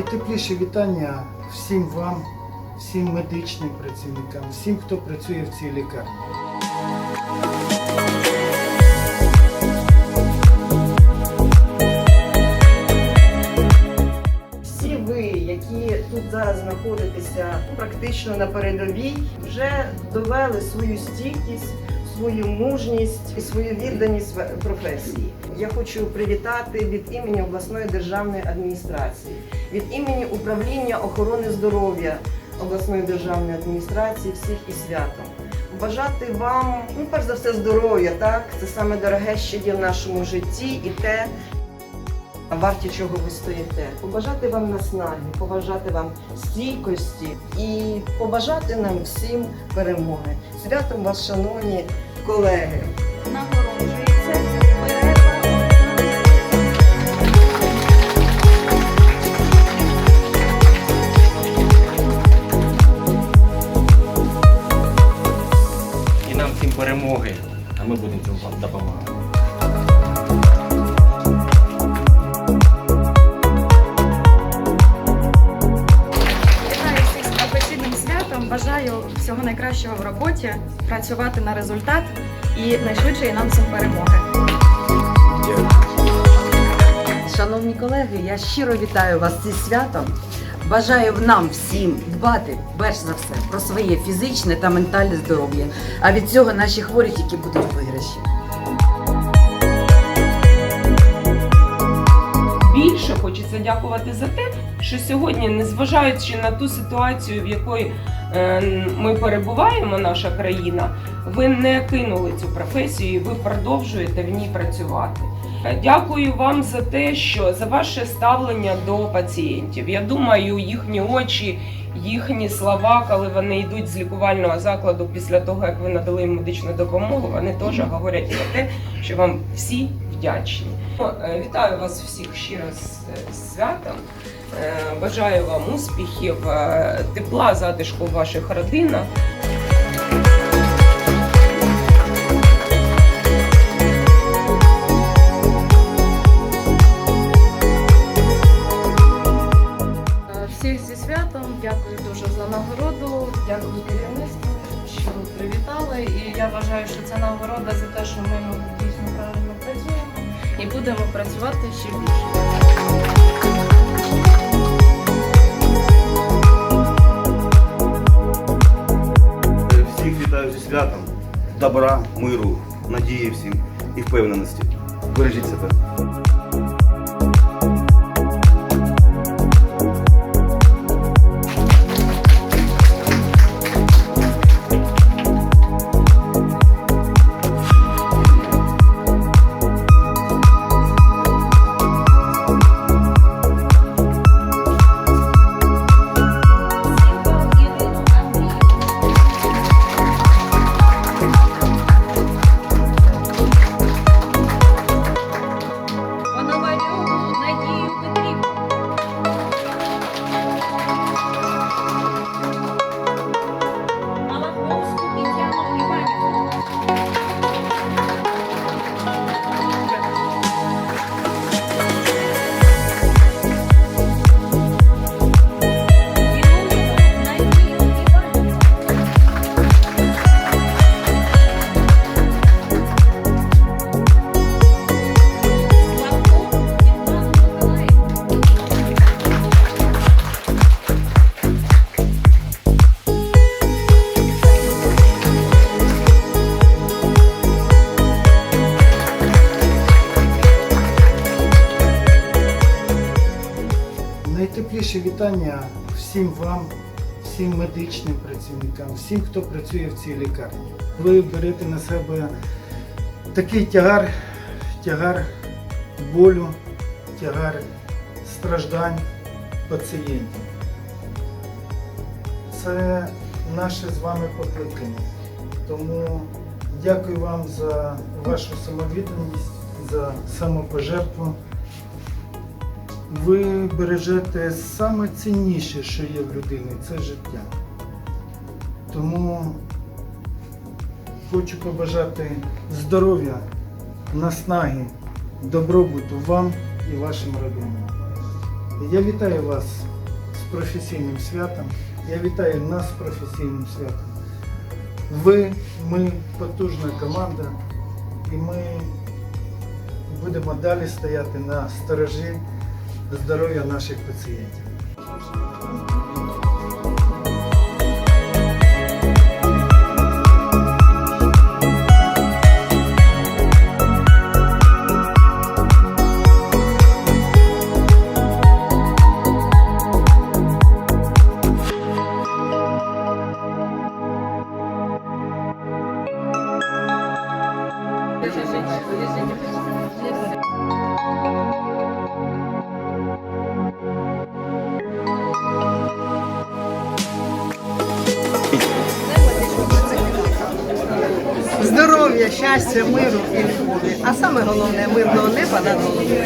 Найтепліші вітання всім вам, всім медичним працівникам, всім, хто працює в цій лікарні. Всі ви, які тут зараз знаходитеся практично на передовій, вже довели свою стійкість, свою мужність і свою відданість професії. Я хочу привітати від імені обласної державної адміністрації, від імені управління охорони здоров'я обласної державної адміністрації всіх із святом. Бажати вам, ну перш за все, здоров'я, так це саме дороге, що є в нашому житті, і те, варті чого ви стоїте. Побажати вам наснаги, побажати вам стійкості і побажати нам всім перемоги. Святом вас, шановні колеги. Перемоги, а ми будемо цьому вам допомагати. Вітаю всіх з професійним святом. Бажаю всього найкращого в роботі, працювати на результат і найшвидшої нам всім перемоги. Шановні колеги, я щиро вітаю вас зі святом. Бажаю нам всім дбати, перш за все, про своє фізичне та ментальне здоров'я. А від цього наші хворі тільки будуть виграші. Хочеться дякувати за те, що сьогодні, незважаючи на ту ситуацію, в якої е, ми перебуваємо, наша країна, ви не кинули цю професію, і ви продовжуєте в ній працювати. Дякую вам за те, що за ваше ставлення до пацієнтів. Я думаю, їхні очі, їхні слова, коли вони йдуть з лікувального закладу після того, як ви надали їм медичну допомогу, вони теж говорять про те, що вам всі вдячні. Е, Вітаю вас всіх ще раз е, з святом. Е, Бажаю вам успіхів, тепла, затишку в ваших родинах. Всіх зі святом, дякую дуже за нагороду, дякую керівництву, що привітали. І я вважаю, що це нагорода за те, що ми дійсно правильно працюємо і будемо працювати ще більше. Всіх вітаю зі святом, добра, миру, надії всім і впевненості. Бережіть себе. Найтепліші вітання всім вам, всім медичним працівникам, всім, хто працює в цій лікарні. Ви берете на себе такий тягар, тягар болю, тягар страждань пацієнтів. Це наше з вами покликання. Тому дякую вам за вашу самовідданість, за самопожертву. Ви бережете саме цінніше, що є в людини, це життя. Тому хочу побажати здоров'я, наснаги, добробуту вам і вашим родинам. Я вітаю вас з професійним святом. Я вітаю нас з професійним святом. Ви, ми потужна команда, і ми будемо далі стояти на сторожі здоров'я наших пацієнтів. Здоров'я, щастя, миру і любові. А саме головне мирного неба над головою.